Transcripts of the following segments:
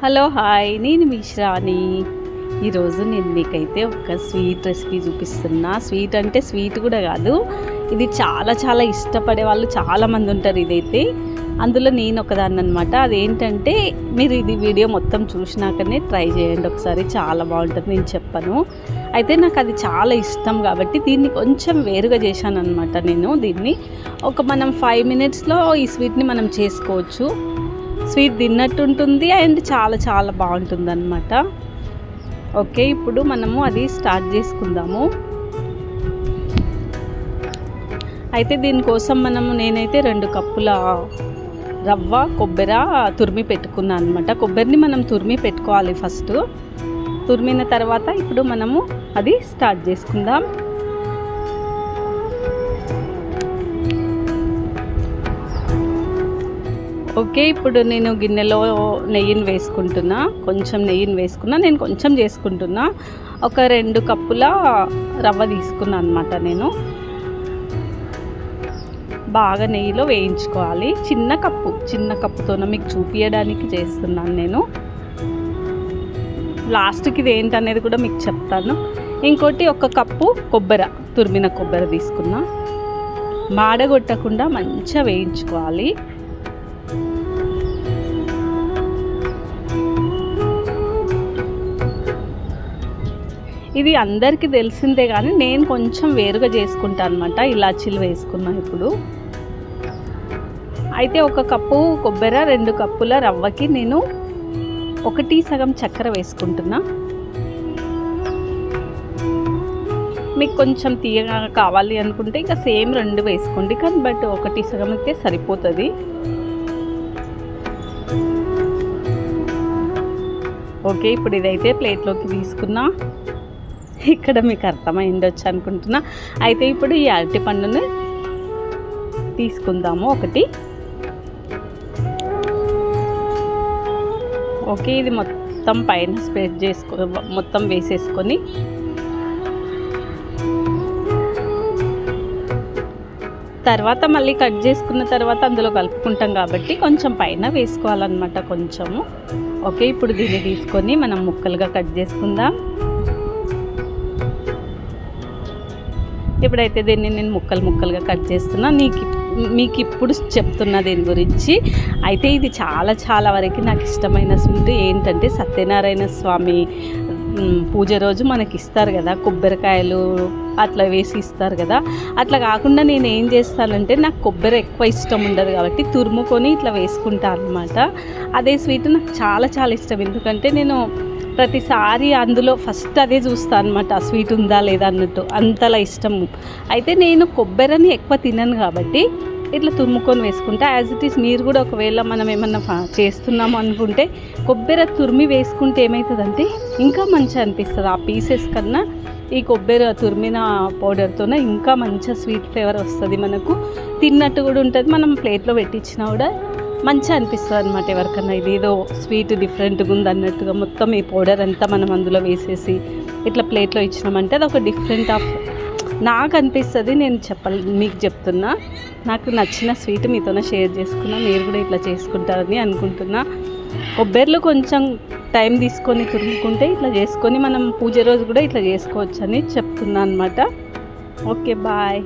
Hello hi నేను మిశ్రాని ఈరోజు నేను మీకైతే ఒక స్వీట్ రెసిపీ చూపిస్తున్నా. స్వీట్ అంటే స్వీట్ కూడా కాదు ఇది చాలా చాలా ఇష్టపడే వాళ్ళు చాలామంది ఉంటారు ఇదైతే. అందులో నేను ఒకదాన్ని అనమాట అదేంటంటే మీరు ఇది వీడియో మొత్తం చూసినాకనే ట్రై చేయండి ఒకసారి. చాలా బాగుంటుంది నేను చెప్పను. అయితే నాకు అది చాలా ఇష్టం కాబట్టి దీన్ని కొంచెం వేరుగా చేశాను అనమాట నేను దీన్ని. ఒక మనం ఫైవ్ మినిట్స్లో ఈ స్వీట్ని మనం చేసుకోవచ్చు. స్వీట్ తిన్నట్టు ఉంటుంది అండ్ చాలా చాలా బాగుంటుంది అనమాట ఓకే ఇప్పుడు మనము అది స్టార్ట్ చేసుకుందాము. అయితే దీనికోసం మనము నేనైతే రెండు కప్పుల రవ్వ కొబ్బరి తురిమి పెట్టుకున్నాను అనమాట కొబ్బరిని మనం తురిమి పెట్టుకోవాలి ఫస్ట్ తురిమిన తర్వాత ఇప్పుడు మనము అది స్టార్ట్ చేసుకుందాం. ఓకే ఇప్పుడు నేను గిన్నెలో నెయ్యిని వేసుకుంటున్నా. కొంచెం నెయ్యిని వేసుకున్నా నేను కొంచెం చేసుకుంటున్నా. ఒక రెండు కప్పుల రవ్వ తీసుకున్నా అనమాట నేను. బాగా నెయ్యిలో వేయించుకోవాలి. చిన్న కప్పు చిన్న కప్పుతోన మీకు చూపించడానికి చేస్తున్నాను నేను. లాస్ట్కి ఇది ఏంటనేది కూడా మీకు చెప్తాను. ఇంకోటి ఒక కప్పు కొబ్బరి తురిమిన కొబ్బరి తీసుకున్నా. మాడగొట్టకుండా మంచిగా వేయించుకోవాలి. ఇది అందరికీ తెలిసిందే కానీ నేను కొంచెం వేరుగా చేసుకుంటాను అనమాట ఇలాచీలు వేసుకున్నా ఇప్పుడు. అయితే ఒక కప్పు కొబ్బరి రెండు కప్పుల రవ్వకి నేను ఒకటి సగం చక్కెర వేసుకుంటున్నా. మీకు కొంచెం తీయగా కావాలి అనుకుంటే ఇంకా సేమ్ రెండు వేసుకోండి. కానీ బట్ ఒకటి సగం అయితే సరిపోతుంది. ఓకే ఇప్పుడు ఇదైతే ప్లేట్లోకి తీసుకున్నా. ఇక్కడ మీకు అర్థమైండొచ్చు అనుకుంటున్నా. అయితే ఇప్పుడు ఈ అరటిపండుని తీసుకుందాము ఒకటి. ఓకే ఇది మొత్తం పైన స్ప్రెడ్ చేసుకో మొత్తం వేసేసుకొని. తర్వాత మళ్ళీ కట్ చేసుకున్న తర్వాత అందులో కలుపుకుంటాం కాబట్టి కొంచెం పైన వేసుకోవాలన్నమాట కొంచెము. ఓకే ఇప్పుడు దీన్ని తీసుకొని మనం ముక్కలుగా కట్ చేసుకుందాం. ఇప్పుడైతే దీన్ని నేను ముక్కలు ముక్కలుగా కట్ చేస్తున్నా. నీకు మీకు ఇప్పుడు చెప్తున్నా దీని గురించి. అయితే ఇది చాలా చాలా వరకు నాకు ఇష్టమైన స్వీట్ ఏంటంటే సత్యనారాయణ స్వామి పూజ రోజు మనకి ఇస్తారు కదా కొబ్బరికాయలు అట్లా వేసి ఇస్తారు కదా. అట్లా కాకుండా నేను ఏం చేస్తానంటే నాకు కొబ్బరి ఎక్కువ ఇష్టం ఉండదు కాబట్టి తురుముకొని ఇట్లా వేసుకుంటాను అనమాట అదే స్వీట్ నాకు చాలా చాలా ఇష్టం. ఎందుకంటే నేను ప్రతిసారి అందులో ఫస్ట్ అదే చూస్తాను అనమాట ఆ స్వీట్ ఉందా లేదా అన్నట్టు. అంతలా ఇష్టము. అయితే నేను కొబ్బరిని ఎక్కువ తినను కాబట్టి ఇట్లా తురుముకొని వేసుకుంటా యాజ్ ఇట్ ఈస్ మీరు కూడా ఒకవేళ మనం ఏమన్నా చేస్తున్నాము అనుకుంటే కొబ్బరి తురిమి వేసుకుంటే ఏమవుతుందంటే ఇంకా మంచిగా అనిపిస్తుంది. ఆ పీసెస్ కన్నా ఈ కొబ్బరి తురిమిన పౌడర్తోనే ఇంకా మంచిగా స్వీట్ ఫ్లేవర్ వస్తుంది మనకు. తిన్నట్టు కూడా ఉంటుంది. మనం ప్లేట్లో పెట్టించినా కూడా మంచిగా అనిపిస్తుంది అనమాట ఎవరికన్నా. ఇది ఏదో స్వీట్ డిఫరెంట్గా ఉంది అన్నట్టుగా మొత్తం ఈ పౌడర్ అంతా మనం అందులో వేసేసి ఇట్లా ప్లేట్లో ఇచ్చినామంటే అది ఒక డిఫరెంట్ ఆఫ్ నాకు అనిపిస్తుంది నేను చెప్పాలి మీకు చెప్తున్నా. నాకు నచ్చిన స్వీట్ మీతోనే షేర్ చేసుకున్నా. మీరు కూడా ఇట్లా చేసుకుంటారని అనుకుంటున్నా. కొబ్బరిలో కొంచెం టైం తీసుకొని తురుముకుంటే ఇట్లా చేసుకొని మనం పూజ రోజు కూడా ఇట్లా చేసుకోవచ్చు అని చెప్తున్నా అనమాట ఓకే బాయ్.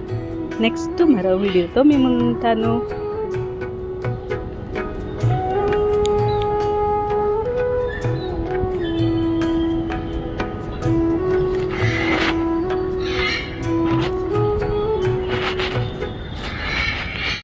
నెక్స్ట్ మరో వీడియోతో మేము ఉంటాను.